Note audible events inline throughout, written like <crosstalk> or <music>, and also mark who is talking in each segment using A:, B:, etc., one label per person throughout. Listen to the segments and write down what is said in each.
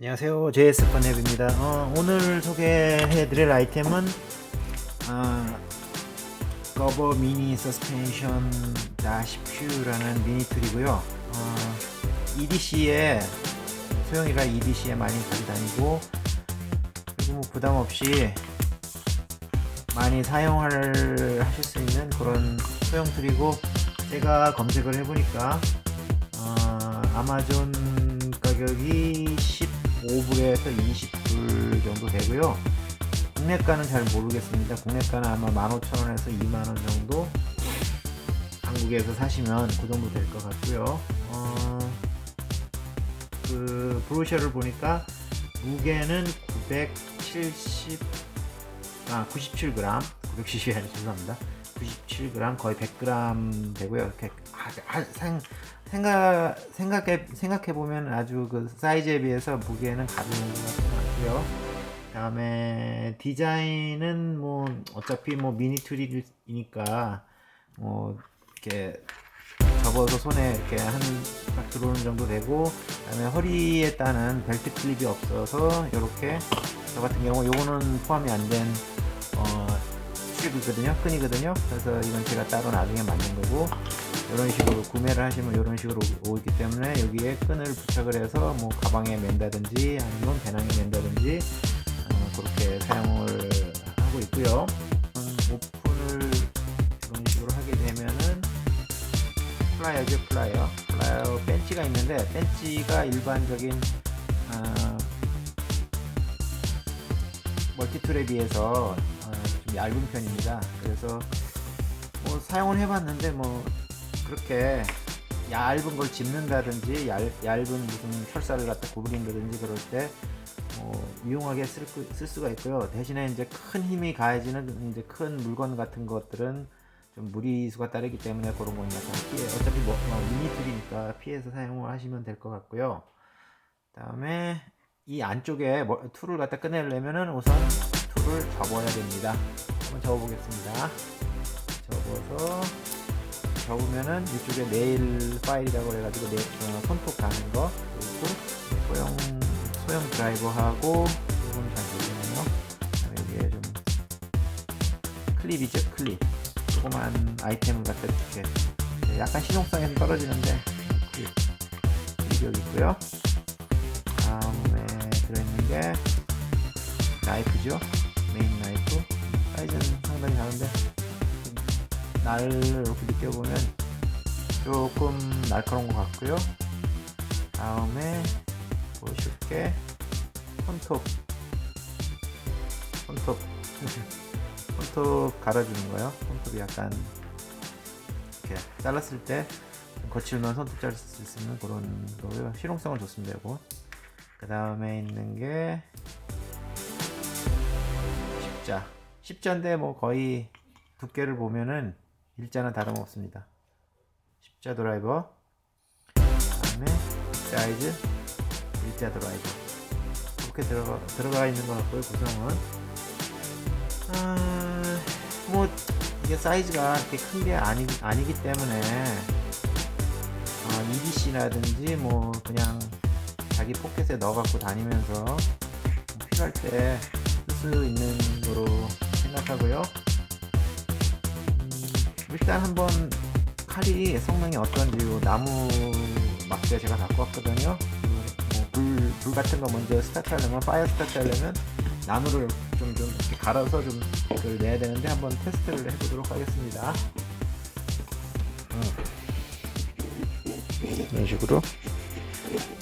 A: 안녕하세요. JS 번앱입니다. 어, 오늘 소개해드릴 아이템은 어, 거버 미니 서스펜션 다시 퓨라는 미니 툴이고요. 어, EDC에 소형이라 EDC에 많이 가지고 다니고 그리고 뭐 부담 없이 많이 사용할 하실 수 있는 그런 소형 툴이고 제가 검색을 해보니까 어, 아마존 가격이 15불에서 20불 정도 되고요. 국내가는 잘 모르겠습니다. 국내가는 아마 15,000원에서 2만원 정도 한국에서 사시면 그 정도 될 것 같고요. 어, 그 브로셔를 보니까 무게는 970, 아 97g, 970이 아니라 죄송합니다. 97g 거의 100g 되고요. 이렇게 아, 아, 생, 생각 생각해 생각해 보면 아주 그 사이즈에 비해서 무게는 가벼운 것 같고요. 다음에 디자인은 뭐 어차피 뭐 미니 툴이니까 뭐 이렇게 접어서 손에 이렇게 한 딱 들어오는 정도 되고 그다음에 허리에 따는 벨트 클립이 없어서 이렇게 저 같은 경우 요거는 포함이 안된 어, 슈이거든요. 끈이거든요. 그래서 이건 제가 따로 나중에 만든 거고 이런 식으로 구매를 하시면 이런 식으로 오기 때문에 여기에 끈을 부착을 해서 뭐 가방에 맨다든지 아니면 배낭에 맨다든지 어, 그렇게 사용을 하고 있고요. 음, 오픈을 이런 식으로 하게 되면은 플라이어죠 플라이어. 플라이어 벤치가 있는데 벤치가 일반적인 어, 멀티툴에 비해서 어, 좀 얇은 편입니다. 그래서 뭐 사용을 해봤는데 뭐 그렇게 얇은 걸 짚는다든지 얇, 얇은 무슨 철사를 갖다 구부린다든지 그럴 때 어, 유용하게 쓸, 수- 쓸 수가 있고요. 대신에 이제 큰 힘이 가해지는 이제 큰 물건 같은 것들은 좀 무리수가 따르기 때문에 그런 건 약간 피해. 어차피 뭐 어, 미니 툴이니까 피해서 사용을 하시면 될 것 같고요. 다음에 이 안쪽에 뭐, 툴을 갖다 꺼내려면은 우선 툴을 접어야 됩니다. 한번 접어보겠습니다. 접어서 접으면은 이쪽에 네일 파일이라고 해가지고 네, 어, 손톱 가는 거 그리고 소형 소형 드라이버하고 이건 잘. 그다음에 여기에 좀 클립이죠 클립. 조그만 아이템을 갖다 이렇게 네, 약간 실용성에는 떨어지는데 클립. 클립이 여기 있고요. 다음에 들어있는 게 나이프죠. 메인 나이프. 사이즈는 상당히 작은데 날을 이렇게 느껴보면 조금 날카로운 것 같고요. 다음에 보실 게 손톱, 손톱, <laughs> 손톱 갈아주는 거요. 손톱이 약간 이렇게 잘랐을 때 거칠면 손톱 자를 수 있는 그런 거고요. 실용성은 좋습니다. 이거. 그 다음에 있는 게 십자. 십자인데 뭐 거의 두께를 보면은 일자는 다름없습니다. 십자 드라이버, 다음에 사이즈, 일자 드라이버 이렇게 들어가 들어가 있는 것 같고요. 구성은 아, 뭐 이게 사이즈가 이렇게 큰 게 아니 아니기 때문에 어, EDC라든지 뭐 그냥 자기 포켓에 넣어 갖고 다니면서 뭐 필요할 때 쓸 수 있는 거로 생각하고요. 일단 한번 칼이 성능이 어떤지 요 나무 막대 제가 갖고 왔거든요. 그뭐 불, 불 같은 거 먼저 스타트 하려면 파이어 스타트 하려면 나무를 좀, 좀 이렇게 갈아서 좀 그걸 내야 되는데 한번 테스트를 해보도록 하겠습니다. 어. 이런 식으로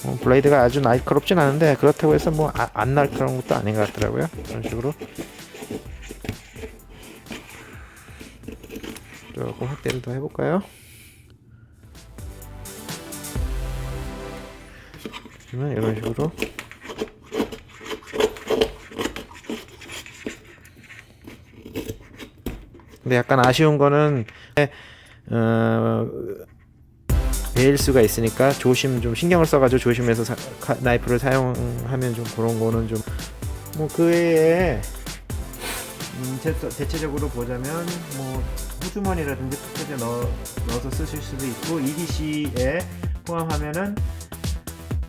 A: 어, 블레이드가 아주 날카롭진 않은데 그렇다고 해서 뭐 안 날카로운 것도 아닌 것 같더라고요. 이런 식으로 조금 확대를 더 해볼까요? 그러면 이런 식으로 근데 약간 아쉬운 거는 어, 베일 수가 있으니까 조심 좀 신경을 써가지고 조심해서 사- 카- 나이프를 사용하면 좀 그런 거는 좀 뭐그 외에 음, 대, 대체적으로 보자면 뭐 호주머니라든지 포켓에 넣어, 넣어서 쓰실 수도 있고 EDC에 포함하면은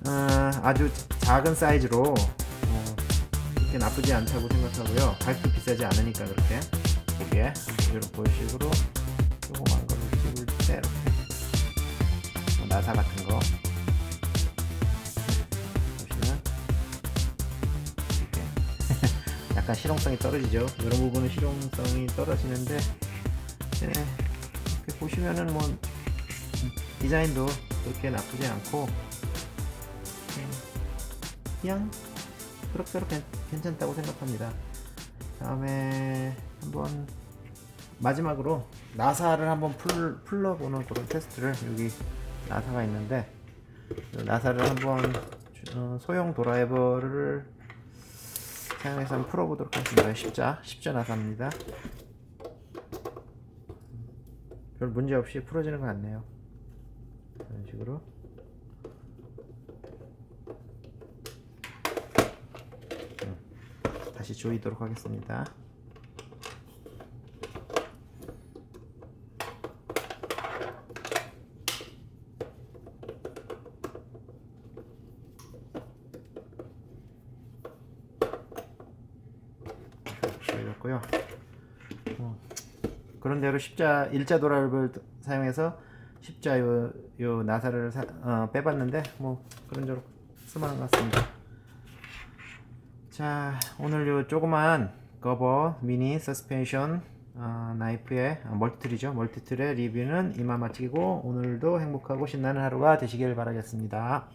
A: 어, 아주 작은 사이즈로 어, 그렇게 나쁘지 않다고 생각하고요. 가격도 비싸지 않으니까 그렇게. 이게 이런 식으로 조그만 거를 찍을 때 이렇게. 뭐 나사 같은 거 약간 실용성이 떨어지죠. 이런 부분은 실용성이 떨어지는데 네, 보시면은 뭐 디자인도 그렇게 나쁘지 않고 음, 그냥 그럭저럭 괜- 괜찮다고 생각합니다. 다음에 한번 마지막으로 나사를 한번 풀, 풀러보는 그런 테스트를 여기 나사가 있는데 이 나사를 한번 주- 어, 소형 드라이버를 사용해서 한번 풀어보도록 하겠습니다. 십자 십자 나사입니다. 별 문제 없이 풀어지는 것 같네요. 이런 식으로 음, 다시 조이도록 하겠습니다. 조이었고요. 어, 그런 대로 십자 일자 도랄을 사용해서 십자 요, 요 나사를 사- 어, 빼봤는데 뭐 그런저런 쓸만한 것 같습니다. 자 오늘 요 조그만 거버 미니 서스펜션 어, 나이프의 어, 멀티툴이죠 멀티툴의 리뷰는 이만 마치고 오늘도 행복하고 신나는 하루가 되시길 바라겠습니다.